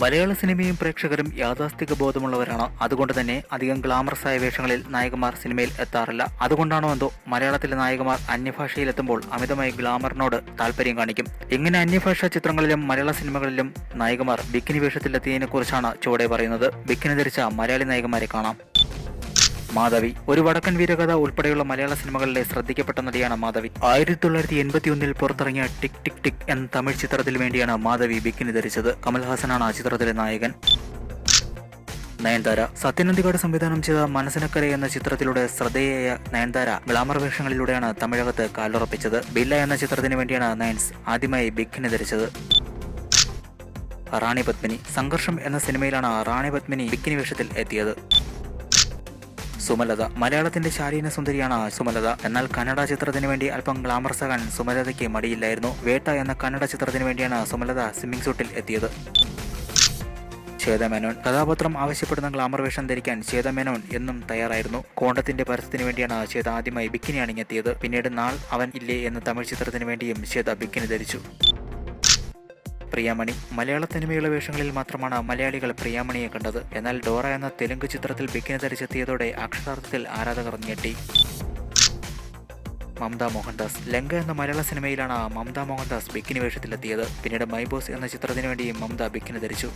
മലയാള സിനിമയും പ്രേക്ഷകരും യാഥാസ്ഥിക ബോധമുള്ളവരാണ്. അതുകൊണ്ട് തന്നെ അധികം ഗ്ലാമറസായ വേഷങ്ങളിൽ നായകന്മാർ സിനിമയിൽ എത്താറില്ല. അതുകൊണ്ടാണോ എന്തോ മലയാളത്തിലെ നായകന്മാർ അന്യഭാഷയിലെത്തുമ്പോൾ അമിതമായി ഗ്ലാമറിനോട് താല്പര്യം കാണിക്കും. ഇങ്ങനെ അന്യഭാഷാ ചിത്രങ്ങളിലും മലയാള സിനിമകളിലും നായകന്മാർ ബിക്കിനി വേഷത്തിലെത്തിയതിനെ കുറിച്ചാണ് ചുവടെ പറയുന്നത്. ബിക്കിനി ധരിച്ച മലയാളി നായകന്മാരെ കാണാം. മാധവി. ഒരു വടക്കൻ വീരകഥ ഉൾപ്പെടെയുള്ള മലയാള സിനിമകളിലെ ശ്രദ്ധിക്കപ്പെട്ട നടിയാണ് മാധവി. ആയിരത്തി തൊള്ളായിരത്തി എൺപത്തി ഒന്നിൽ പുറത്തിറങ്ങിയ ടിക് ടിക് ടിക് എന്ന തമിഴ് ചിത്രത്തിൽ വേണ്ടിയാണ് മാധവി ബിക്കിനി ധരിച്ചത്. കമൽഹാസനാണ് ആ ചിത്രത്തിലെ നായകൻ. നയൻതാര. സത്യനന്ദിക്കാട് സംവിധാനം ചെയ്ത മനസ്സിനക്കര എന്ന ചിത്രത്തിലൂടെ ശ്രദ്ധേയയായ നയൻതാര ഗ്ലാമർ വേഷങ്ങളിലൂടെയാണ് തമിഴകത്ത് കാലുറപ്പിച്ചത്. ബില്ല എന്ന ചിത്രത്തിന് വേണ്ടിയാണ് നയൻസ് ആദ്യമായി ബിക്കിനി ധരിച്ചത്. റാണി പത്മിനി. സംഘർഷം എന്ന സിനിമയിലാണ് റാണി പത്മിനി ബിക്കിനി വേഷത്തിൽ എത്തിയത്. സുമലത. മലയാളത്തിന്റെ ശാലീന സുന്ദരിയാണ് സുമലത. എന്നാൽ കന്നഡ ചിത്രത്തിന് വേണ്ടി അല്പം ഗ്ലാമർസ് ആകാൻ സുമലതയ്ക്ക് മടിയില്ലായിരുന്നു. വേട്ട എന്ന കന്നഡ ചിത്രത്തിന് വേണ്ടിയാണ് സുമലത സ്വിമ്മിംഗ് സൂട്ടിൽ എത്തിയത്. ശ്വേതമേനോൻ കഥാപാത്രം ആവശ്യപ്പെടുന്ന ഗ്ലാമർ വേഷം ധരിക്കാൻ ശ്വേതമേനോൻ എന്നും തയ്യാറായിരുന്നു. കോണ്ടത്തിന്റെ പരസ്യത്തിന് വേണ്ടിയാണ് ശ്വേത ആദ്യമായി ബിക്കിനി അണിഞ്ഞെത്തിയത്. പിന്നീട് നാൾ അവൻ ഇല്ലേ എന്ന തമിഴ് ചിത്രത്തിന് വേണ്ടിയും ശ്വേത ബിക്കിനി ധരിച്ചു. പ്രിയാമണി. മലയാള സിനിമയുള്ള വേഷങ്ങളിൽ മാത്രമാണ് മലയാളികൾ പ്രിയാമണിയെ കണ്ടത്. എന്നാൽ ഡോറ എന്ന തെലുങ്ക് ചിത്രത്തിൽ ബിക്കിനി ധരിച്ചെത്തിയതോടെ അക്ഷരാർത്ഥത്തിൽ ആരാധകർ ഞെട്ടി. മമത മോഹൻദാസ്. ലങ്ക എന്ന മലയാള സിനിമയിലാണ് മമത മോഹൻദാസ് ബിക്കിനി വേഷത്തിലെത്തിയത്. പിന്നീട് മൈ ബോസ് എന്ന ചിത്രത്തിന് വേണ്ടി മമത ബിക്കിനി ധരിച്ചു.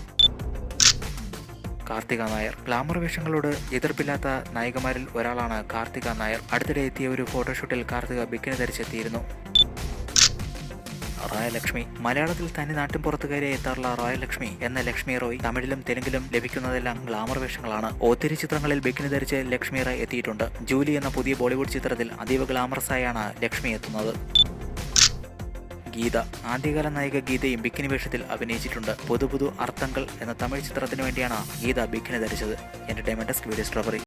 കാർത്തിക നായർ. ഗ്ലാമർ വേഷങ്ങളോട് എതിർപ്പില്ലാത്ത നായികമാരിൽ ഒരാളാണ് കാർത്തിക നായർ. അടുത്തിടെ എത്തിയ ഒരു ഫോട്ടോഷൂട്ടിൽ കാർത്തിക ബിക്കിനി ധരിച്ചെത്തിയിരുന്നു. റായലക്ഷ്മി. മലയാളത്തിൽ തനി നാട്ടിൻ പുറത്തുകാരെ എത്താറുള്ള റായലക്ഷ്മി എന്ന ലക്ഷ്മി റോയ് തമിഴിലും തെലുങ്കിലും ലഭിക്കുന്നതെല്ലാം ഗ്ലാമർ വേഷങ്ങളാണ്. ഒത്തിരി ചിത്രങ്ങളിൽ ബിക്കിനി ധരിച്ച് ലക്ഷ്മി റോയ് എത്തിയിട്ടുണ്ട്. ജൂലി എന്ന പുതിയ ബോളിവുഡ് ചിത്രത്തിൽ അതീവ ഗ്ലാമറസായാണ് ലക്ഷ്മി എത്തുന്നത്. ഗീത. ആദ്യകാല നായിക ഗീതയും ബിക്കിനി വേഷത്തിൽ അഭിനയിച്ചിട്ടുണ്ട്. പുതു പുതു അർത്ഥങ്ങൾ എന്ന തമിഴ് ചിത്രത്തിന് വേണ്ടിയാണ് Geetha bikini ധരിച്ചത്. Entertainment desk video strawberry